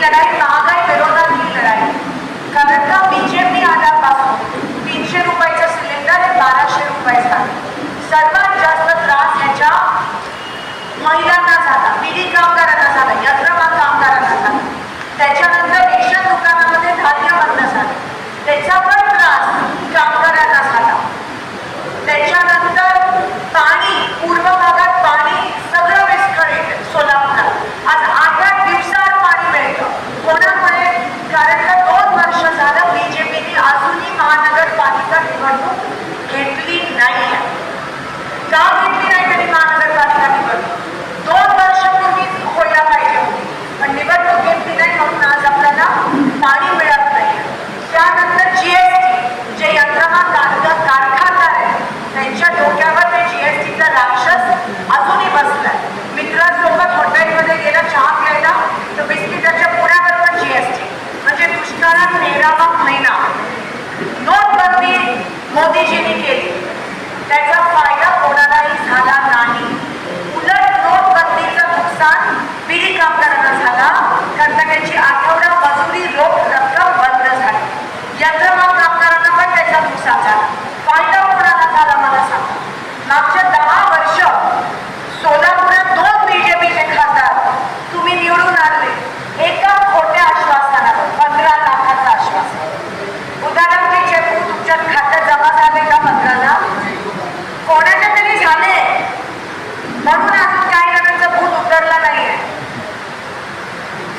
लढाई महागाई विरोधात ही लढाई कारण का? बीजेपी आल्यापासून तीनशे रुपयाचा सिलेंडर बाराशे रुपयाचा सर्वात जास्त त्रास ह्याच्या महिलांना तेरावा महिना नोटबंदी मोदीजींनी केली. त्याचा फायदा कोणालाही झाला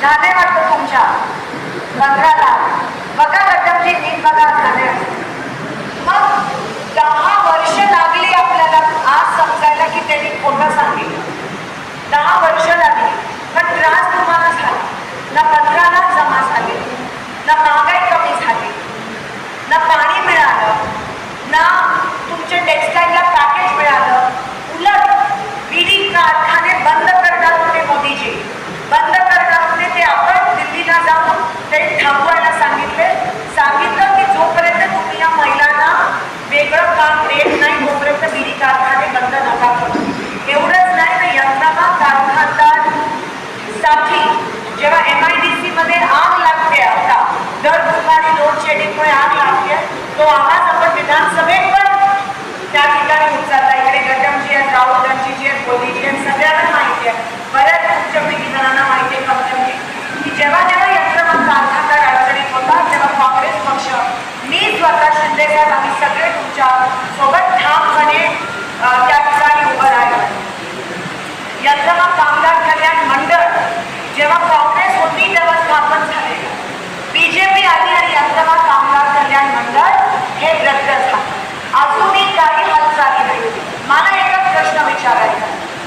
झाले वाटतं तुमच्या? पंधरा बघा गड्डमजी नीट बघा झाले. मग दहा वर्ष लागली आपल्याला आज समजायला की त्यांनी खोटं सांगितलं. दहा वर्ष लागली. पण त्रास तुम्हाला झाला. ना पत्राला जमा झाले. ना महागाई कमी झाली. ना पाणी मिळालं. ना तुमच्या टेक्स्टाईलला तो आवाज आपण विधानसभेत पण त्या ठिकाणी उचलला इकडे गटमजी आहेत राऊतांची जी आहेत मोदीजी आहेत सगळ्यांना माहिती आहे. बऱ्याच तुमच्यापैकी जणांना माहिती आहे कमलमजी की जेव्हा जेव्हा यंत्रमाग कारखानदार अडचणीत होता तेव्हा काँग्रेस पक्ष मी स्वतः शिंदे साहेब आम्ही सगळे तुमच्यासोबत ठामपणे त्या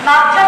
झालं अजूनही